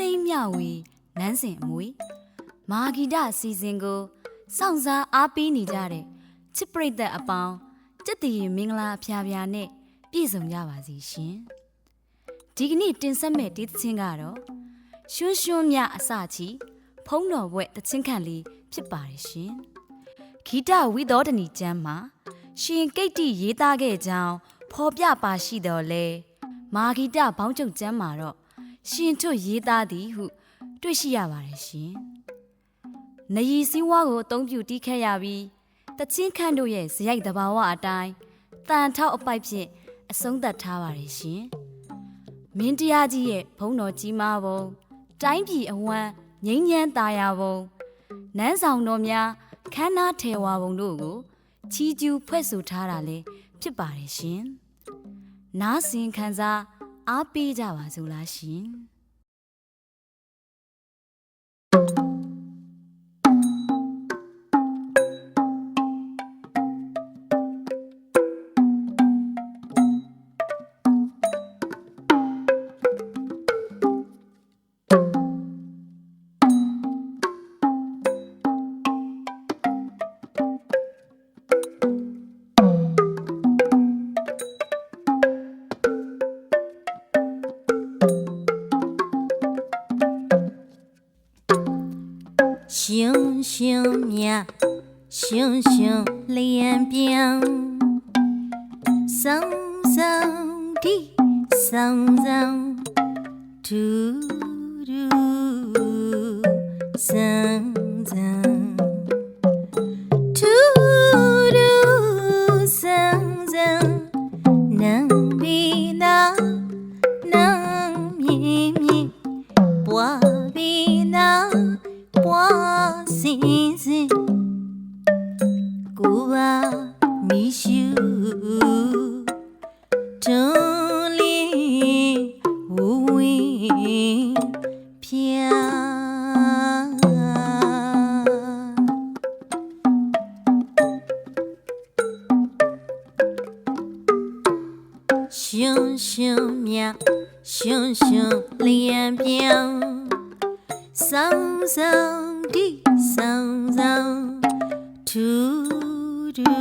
သိမ်းမြဝေနန်းစင်အမွေမာဂီတအစီအစဉ်ကိုစောင့်စားအားပေးနေကြတဲ့ချစ်ပရိသတ်အပေါင်းကြက်တည်ရင်မင်္ဂလာအဖျားဖျားနဲ့ပြည့်စုံကြပါစီရှင်ဒီကနေ့တင်ဆက်မဲ့ဒီသချင်းကတော့ရွှွှွှွမြအစချီဖုံးတော်ဘွဲ့တချင်းခံလေးဖြစ်ပါတယ်ရှင်ဂီတဝိသောဒနီကျမ်းမှာရှင်ကိတ်တိရေးသားခဲ့ကြောင်းဖော်ပြပါရှိတော်လဲမာဂီတဘောင်းကျုပ်ကျမ်းမှာတော့ ရှင်ထွတ်ရေးသားသည်ဟု တွေ့ရှိရပါတယ်ရှင်။နရီစည်းဝါးကိုအသုံးပြုတီးခတ်ရပြီးတချင်းခန့်တို့ရဲ့ဇယိုက်တဘာဝအတိုင်းတန်ထောက်အပိုက်ဖြင့်အဆုံးသတ်ထားပါတယ်ရှင်။မင်းတရားကြီးရဲ့ဘုန်းတော်ကြီးမားပုံတိုင်းပြည်အဝမ်းငိမ့်ညမ်းตาရပုံနန်းဆောင်တော်များခမ်းနားထေဝါပုံတို့ကိုချီးကျူးဖွဲ့ဆိုထားတာလည်းဖြစ်ပါတယ်ရှင်။နားဆင်ခံစား အားပေးကြပါစို့လားရှင်။ 星星呀星星脸边。sunsun 哥哥，我 miss you，千里乌云飘，羞羞脸，羞羞脸庞，羞羞。sang giang tu du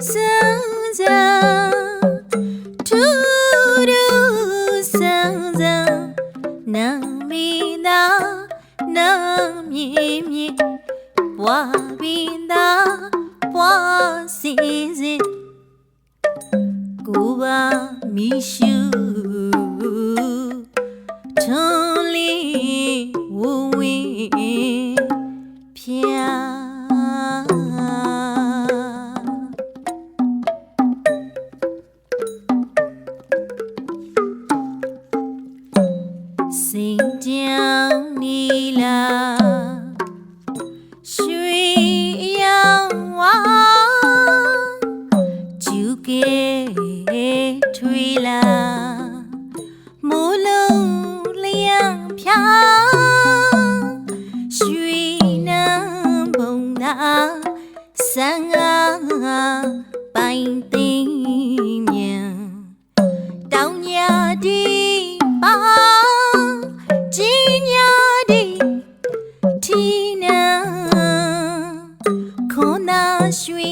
sang giang tu du sang giang nàng mi, na. Nàng mi mi. Hoa bi, na. Hoa si si. Cuba mi, shu. ကေထွေလာမိုးလုံးလျံဖြာရွှေနံဘုံသာဆန်ငါပိုင်သိမြန်တောင်ညာဒီပါကြီးညာဒီထီနံခေါနာရွှေ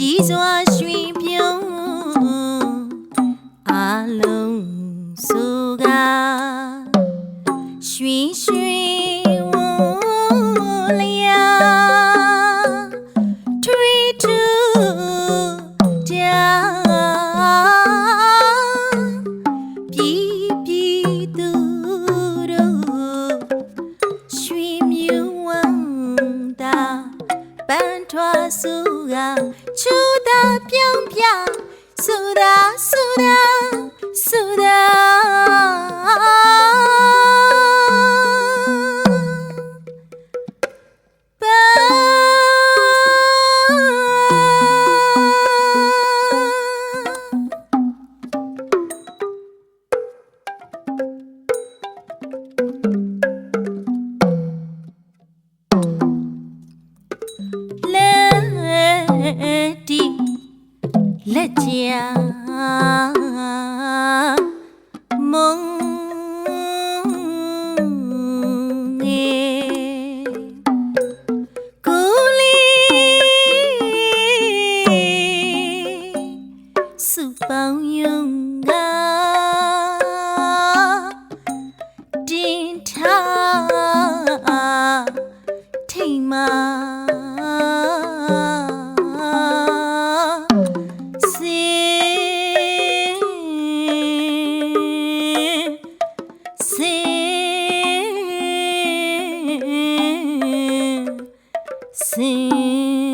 ကြီးစွာရွှင်ပြုံးအလုံးစုကရွှင်ရွှင်ဝလျာထွေထူကြာပြီပြီသူတို့ရွှင်မြူဝမ်းသာပန်းထွားစု ချူတာပြောင်းပြစူတာစူတာစူတာ sự bao nhiêu ngã đi tha thay mà See